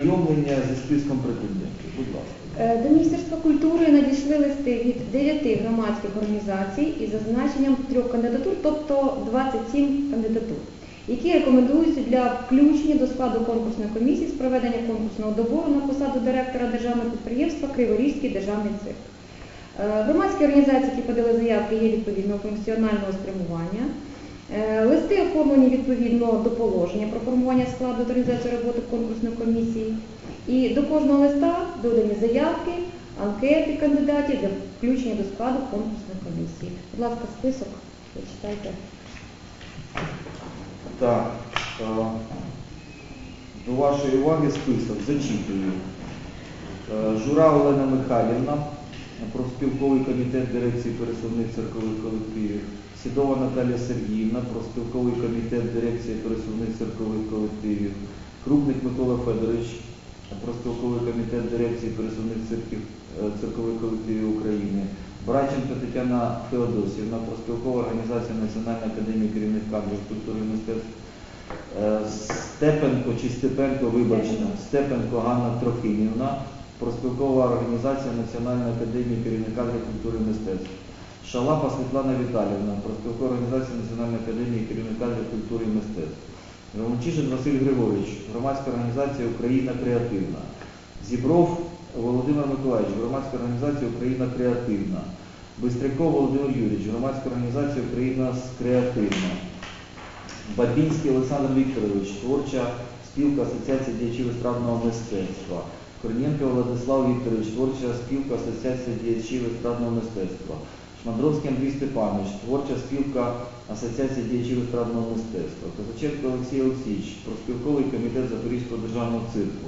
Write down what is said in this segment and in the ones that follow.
Знайомлення зі списком претендентів. Будь ласка. Е, До Міністерства культури надійшли листи від 9 громадських організацій із зазначенням трьох кандидатур, тобто 27 кандидатур, які рекомендуються для включення до складу конкурсної комісії з проведення конкурсного добору на посаду директора державного підприємства Криворізький державний цирк. Е, Громадські організації, які подали заявки, є відповідного функціонального спрямування. Е, Листи оформлені відповідно до положення про формування складу та організацію роботи конкурсної комісії. І до кожного листа додані заявки, анкети кандидатів для включення до складу конкурсної комісії. Будь ласка, список почитайте. Так, е, до вашої уваги список. Зачитую. Е, Жура Олена Михайлівна, профспілковий комітет дирекції пересувних церкових колективів. Сідова Наталія Сергіївна, профспілковий комітет дирекції пересувних церкових колективів. Крупник Микола Федорович, профспілковий комітет дирекції пересувних церків, е, церкових колективів України. Браченко Тетяна Феодосівна, профспілкова організація Національної академії керівних кадрів культури і мистецтв. Е, Степенко чи Степенко, вибачте, Степенко Ганна Трохимівна, профспілкова організація Національної академії керівних кадрів культури і мистецтв. Шалапа Світлана Віталівна, профспілкова організація Національної академії керівних кадрів культури і мистецтв. Ромчишин Василь Григорович, громадська організація Україна Креативна. Зібров Володимир Миколаївич, громадська організація Україна Креативна. Бистряков Володимир Юрійович, громадська організація Україна Креативна. Бабінський Олександр Вікторович, творча спілка Асоціації діячів естрадного мистецтва. Корнієнко Владислав Вікторович, творча спілка Асоціації діячів естрадного мистецтва. Шмандровський Андрій Степанович, творча спілка Асоціації діячів естрадного мистецтва. Козаченко Олексій Олексійович, профспілковий комітет Запорізького державного цирку.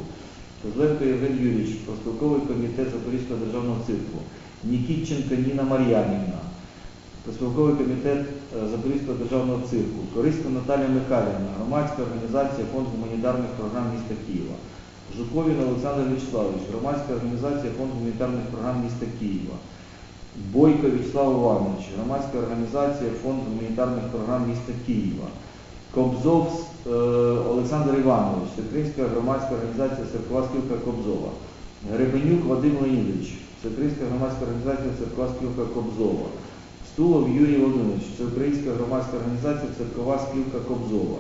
Козленко Євген Юрійович, профспілковий комітет Запорізького державного цирку. Нікітченко Ніна Мар'янівна, Проспілковий комітет е, Запорізького державного цирку, Кориська Наталія Михайлівна, громадська організація Фонд гуманітарних програм міста Києва, Жуковін Олександр Вячеславович, громадська організація Фонд гуманітарних програм міста Києва, Бойко Вячеслав Іванович, громадська організація Фонд гуманітарних програм міста Києва, Кобзов е, Олександр Іванович, Всеукраїнська громадська організація Церкова спілка Кобзова, Гребенюк Вадим Леонідович, Всеукраїнська громадська організація Церкова спілка Кобзова, Стулов Юрій Володимирович, це Українська громадська організація Церкова спілка Кобзова.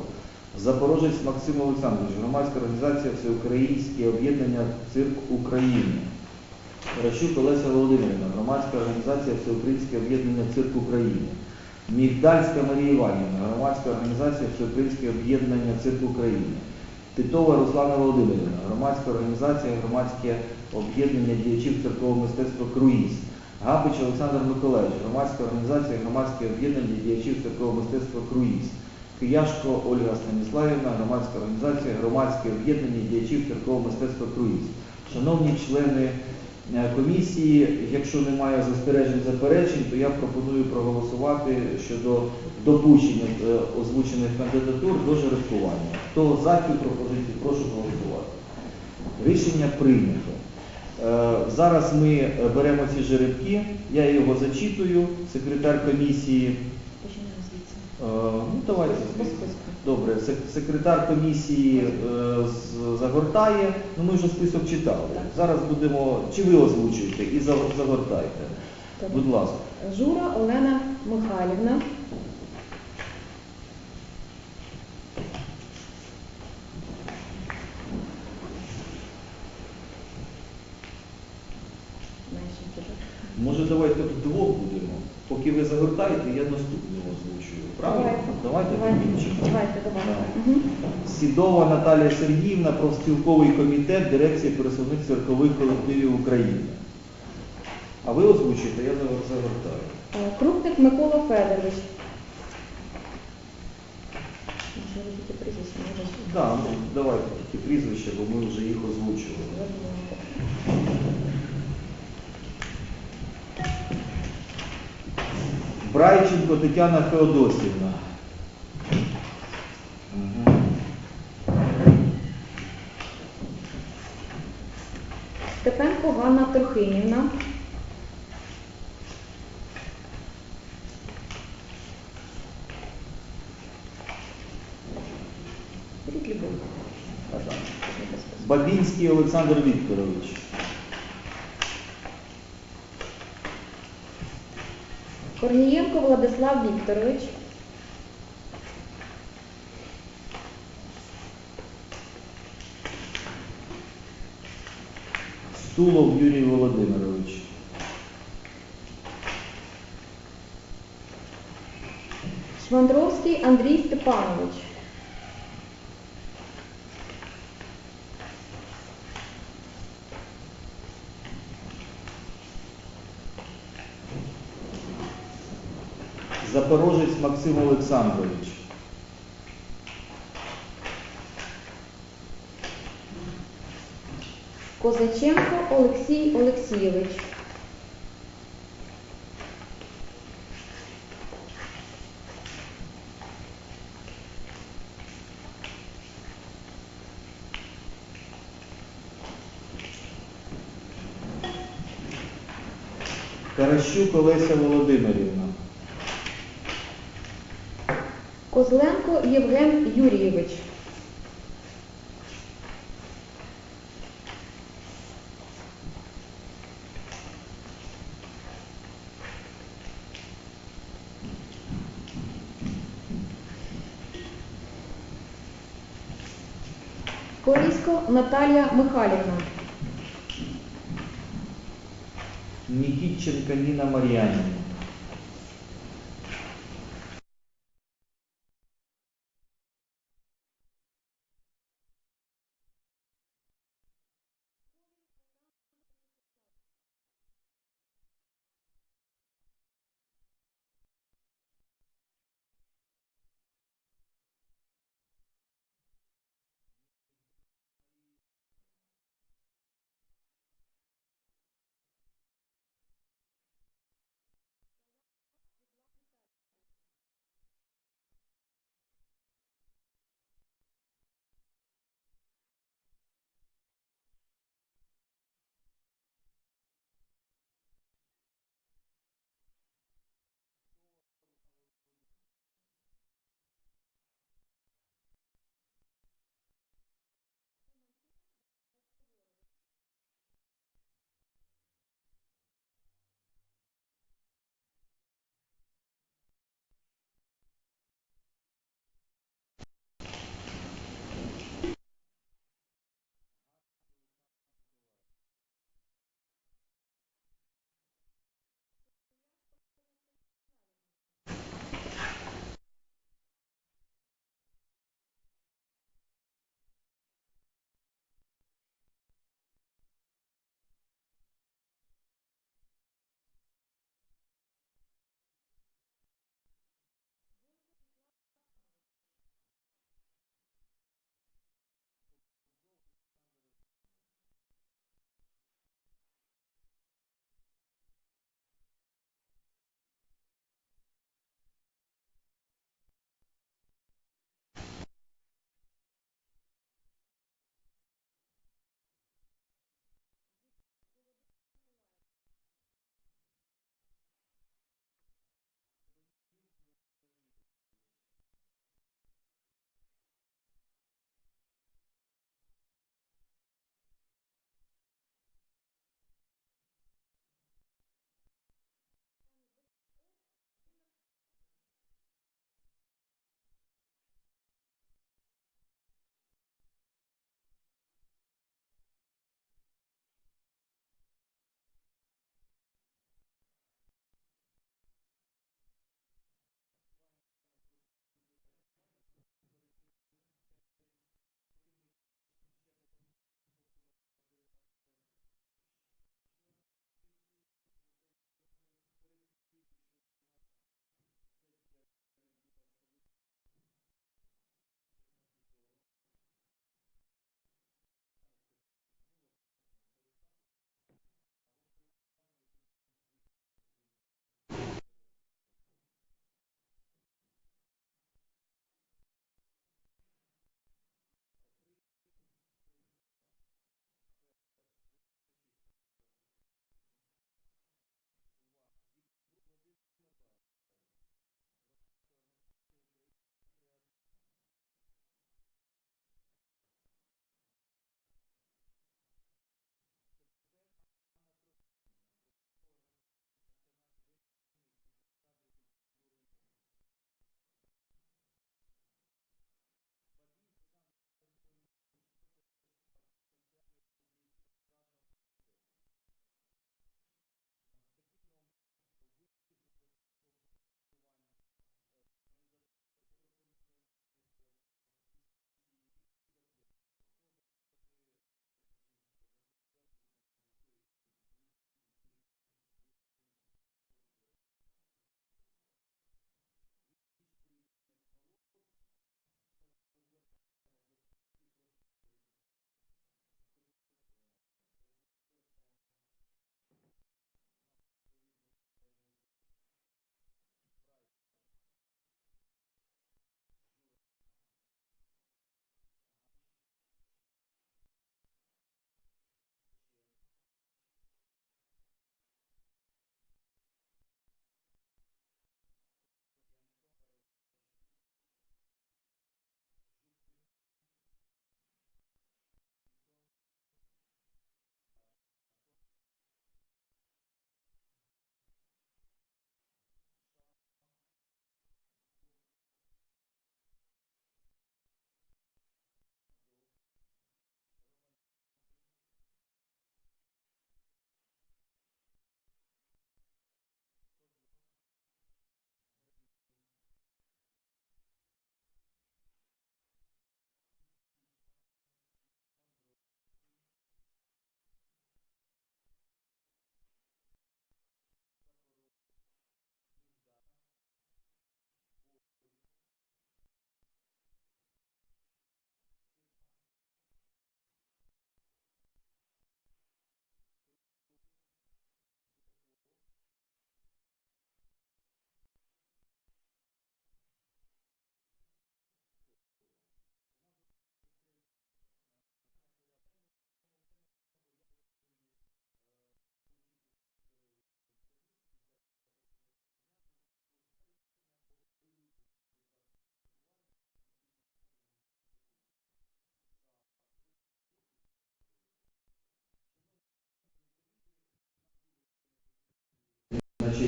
Запорожець Максим Олександрович, громадська організація Всеукраїнське об'єднання Цирк України. Ращук Олеся Володимирівна, громадська організація Всеукраїнське об'єднання Цирк України. Мігдальська Марія Іванівна, громадська організація Всеукраїнське об'єднання Цирк України. Титова Руслана Володимирівна, громадська організація Громадське об'єднання діячів церкового мистецтва Круїз. Гапич Олександр Миколаївич, громадська організація Громадське об'єднання діячів церкового мистецтва Круїз. Кияшко Ольга Станіславівна, громадська організація Громадське об'єднання діячів церкового мистецтва Круїз. Шановні члени комісії, якщо немає застережень заперечень, то я пропоную проголосувати щодо допущення е, озвучених кандидатур до жеребкування. Хто за цю пропозицію, прошу голосувати. Рішення прийнято. Е, Зараз ми е, беремо ці жеребки, я його зачитую, секретар комісії. Е, Ну, давайте. Добре, секретар комісії е, загортає, ну ми вже список читали. Зараз будемо, чи ви озвучуєте і загортайте. Будь ласка. Жура Олена Михайлівна. Може давайте вдвох будемо. Поки ви загортаєте, я наступного. Правильно? Давайте давайте. Сідова Наталія Сергіївна, профспілковий комітет дирекції пересувних церкових колективів України. А ви озвучуєте, я за- загортаю. Е, Крупник Микола Федорович. Прізвище, Так, ну, давайте тільки прізвища, бо ми вже їх озвучували. Брайченко Тетяна Феодосівна. Степенко Ганна Трохимівна. Бабінський Олександр Вікторович. Корнієнко Владислав Вікторович. Стулов Юрій Володимирович. Швандровський Андрій Степанович. Запорожець Максим Олександрович. Козаченко Олексій Олексійович. Каращук Олеся Володимирівна. Козленко Євген Юрійович. Корісько Наталія Михайлівна. Нікітченка Ніна Мар'янівна.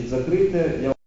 Закрите. Я